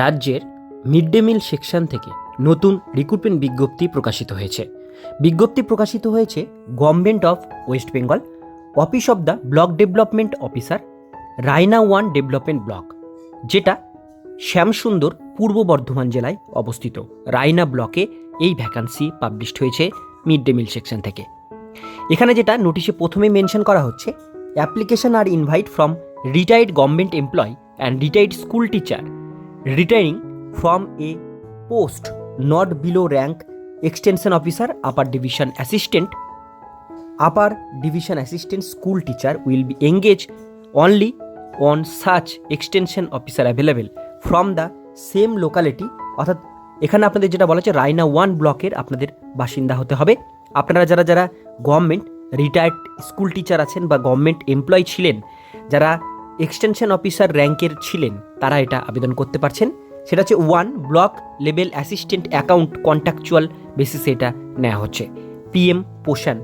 রাজ্যের mid day meal section থেকে নতুন রিক্রুটমেন্ট বিজ্ঞপ্তি প্রকাশিত হয়েছে। বিজ্ঞপ্তি প্রকাশিত হয়েছে government of West Bengal office of the block development officer Raina one development block যেটা শ্যামসুন্দর পূর্ব বর্ধমান জেলায় অবস্থিত। রায়না ব্লকে এই ভ্যাকান্সি পাবলিশড হয়েছে মিড ডে মিল সেকশন থেকে। এখানে যেটা নোটিশে প্রথমে মেনশন করা হচ্ছে application R invite from retired government employ and retired school teacher retiring from a post not below rank extension officer upper division assistant upper division assistant school teacher will be engage only on such extension officer available from the same locality অর্থাৎ এখানে আপনাদের যেটা বলা হচ্ছে Raina one ব্লকের আপনাদের বাসিন্দা হতে হবে। আপনারা যারা যারা গভর্নমেন্ট রিটায়ার্ড স্কুল টিচার আছেন বা গভর্নমেন্ট এমপ্লয় ছিলেন, যারা এক্সটেনশন অফিসার র্যাঙ্কের ছিলেন, তারা এটা আবেদন করতে পারছেন। সেটা হচ্ছে one block level assistant account contractual বেসিসে এটা নেওয়া হচ্ছে। পিএম পোষণ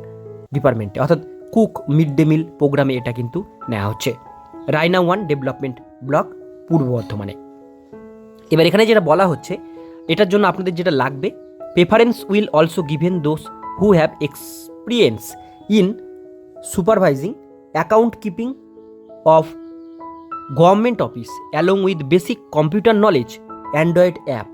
ডিপার্টমেন্টে অর্থাৎ কুক মিড ডে মিল প্রোগ্রামে এটা কিন্তু নেওয়া হচ্ছে। রায়না ওয়ান ডেভেলপমেন্ট ব্লক পূর্ব বর্ধমানে। এবার এখানে যেটা বলা হচ্ছে, এটার জন্য আপনাদের যেটা লাগবে preference will also given those who have experience in supervising account keeping of government office along with basic computer knowledge Android app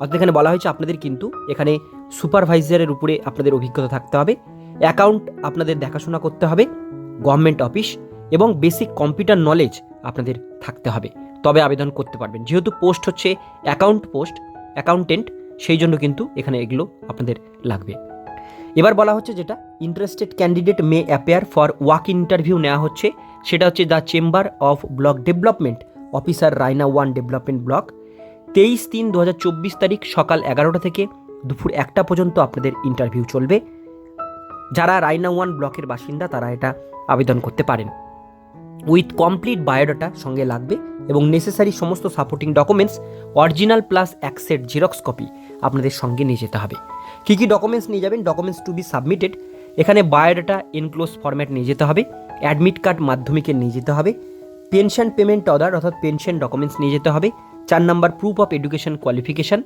অর্থাৎ এখানে বলা হয়েছে আপনাদের কিন্তু এখানে সুপারভাইজারের উপরে আপনাদের অভিজ্ঞতা থাকতে হবে অ্যাকাউন্ট আপনাদের দেখাশোনা করতে হবে, গভর্নমেন্ট অফিস এবং বেসিক কম্পিউটার নলেজ আপনাদের থাকতে হবে, তবে আবেদন করতে পারবেন। যেহেতু পোস্ট হচ্ছে অ্যাকাউন্ট পোস্ট অ্যাকাউন্টেন্ট সেই জন্য কিন্তু এখানে এগুলো আপনাদের লাগবে। এবার বলা হচ্ছে যেটা interested candidate may appear for walk interview নেওয়া হচ্ছে। সেটা হচ্ছে the chamber of block development, officer Raina one development block. তেইশ তিন দু তারিখ সকাল এগারোটা থেকে দুপুর একটা পর্যন্ত আপনাদের ইন্টারভিউ চলবে। যারা রায়না ওয়ান ব্লকের বাসিন্দা, তারা এটা আবেদন করতে পারেন। উইথ কমপ্লিট বায়োডাটা সঙ্গে লাগবে এবং নেসেসারি সমস্ত supporting documents original plus attested xerox copy আপনাদের সঙ্গে নিয়ে যেতে হবে। কী কী ডকুমেন্টস নিয়ে যাবেন? ডকুমেন্টস টু বি সাবমিটেড এখানে বায়োডাটা এনক্লোজ ফরম্যাট নিয়ে যেতে হবে। অ্যাডমিট কার্ড মাধ্যমিকের নিয়ে যেতে হবে। পেনশন পেমেন্ট অর্ডার অর্থাৎ পেনশন ডকুমেন্টস নিয়ে যেতে হবে। চার number proof of education qualification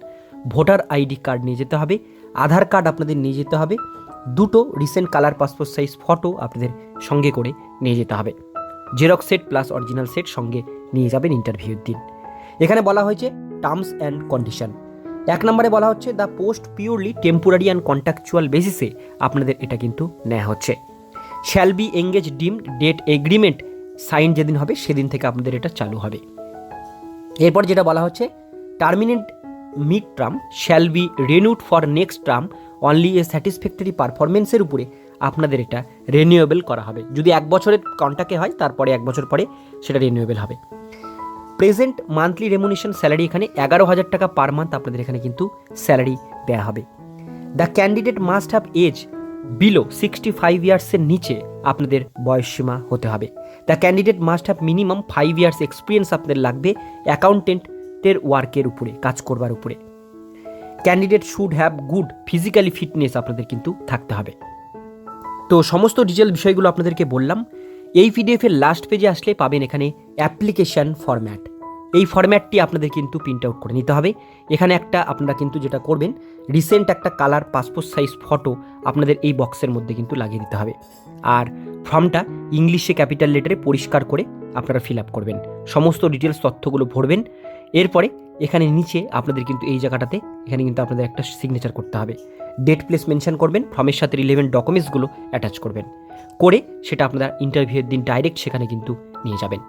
voter ID card নিয়ে যেতে হবে। আধার কার্ড আপনাদের নিয়ে যেতে হবে। দুটো recent colour passport size photo আপনাদের সঙ্গে করে নিয়ে যেতে হবে। Xerox set plus original set সঙ্গে নিয়ে যাবেন ইন্টারভিউর দিন। এখানে বলা হয়েছে টার্মস অ্যান্ড কন্ডিশন এক নম্বরে বলা হচ্ছে the post purely temporary and contractual বেসিসে আপনাদের এটা কিন্তু নেওয়া হচ্ছে। Shall be engage deem date agreement sign যেদিন হবে, সেদিন থেকে আপনাদের এটা চালু হবে। এরপর যেটা বলা হচ্ছে terminate mid term shall be renewed for next term only a satisfactory পারফরমেন্সের উপরে আপনাদের এটা রিনিউয়েবল করা হবে। যদি এক বছরের কন্ট্যাক্টে হয়, তারপরে এক বছর পরে সেটা রিনিউয়েবল হবে। প্রেজেন্ট মান্থলি রেমুনেশন স্যালারি এখানে এগারো হাজার টাকা পার মান্থ আপনাদের এখানে কিন্তু স্যালারি দেওয়া হবে। The candidate must have age below sixty five ইয়ার্সের নিচে আপনাদের বয়সসীমা হতে হবে। The candidate must have minimum five years experience আপনাদের লাগবে অ্যাকাউন্টেন্টের ওয়ার্কের উপরে, কাজ করবার উপরে। Candidate should have good physically fitness আপনাদের কিন্তু থাকতে হবে। তো সমস্ত ডিটেল বিষয়গুলো আপনাদেরকে বললাম। এই পিডিএফের লাস্ট পেজে আসলে পাবেন এখানে অ্যাপ্লিকেশান ফরম্যাট এই ফরম্যাটটি আপনাদের কিন্তু প্রিন্ট আউট করে নিতে হবে। এখানে একটা আপনারা কিন্তু যেটা করবেন রিসেন্ট একটা কালার পাসপোর্ট সাইজ ফটো আপনাদের এই বক্সের মধ্যে কিন্তু লাগিয়ে দিতে হবে। আর ফর্মটা ইংলিশে ক্যাপিটাল লেটারে পরিষ্কার করে আপনারা ফিল আপ করবেন। সমস্ত ডিটেলস তথ্যগুলো ভরবেন। এরপরে এখানে নিচে আপনাদের কিন্তু এই জায়গাটাতে এখানে কিন্তু আপনাদের একটা সিগনেচার করতে হবে। ডেট প্লেস মেনশন করবেন ফর্মের সাথে রিলেভেন্ট ডকুমেন্টসগুলো অ্যাটাচ করবেন। করে সেটা আপনারা ইন্টারভিউয়ের দিন ডাইরেক্ট সেখানে কিন্তু নিয়ে যাবেন।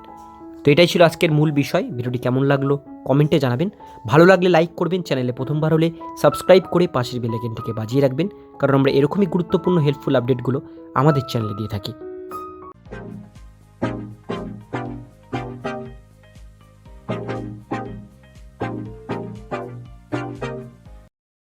তো এটাই ছিল আজকের মূল বিষয়। ভিডিওটি কেমন লাগল কমেন্টে জানাবেন। ভালো লাগলে লাইক করবেন চ্যানেলে প্রথমবার হলে সাবস্ক্রাইব করে পাশের বেলাইকেনটিকে বাজিয়ে রাখবেন। কারণ আমরা এরকমই গুরুত্বপূর্ণ হেল্পফুল আপডেটগুলো আমাদের চ্যানেলে দিয়ে থাকি।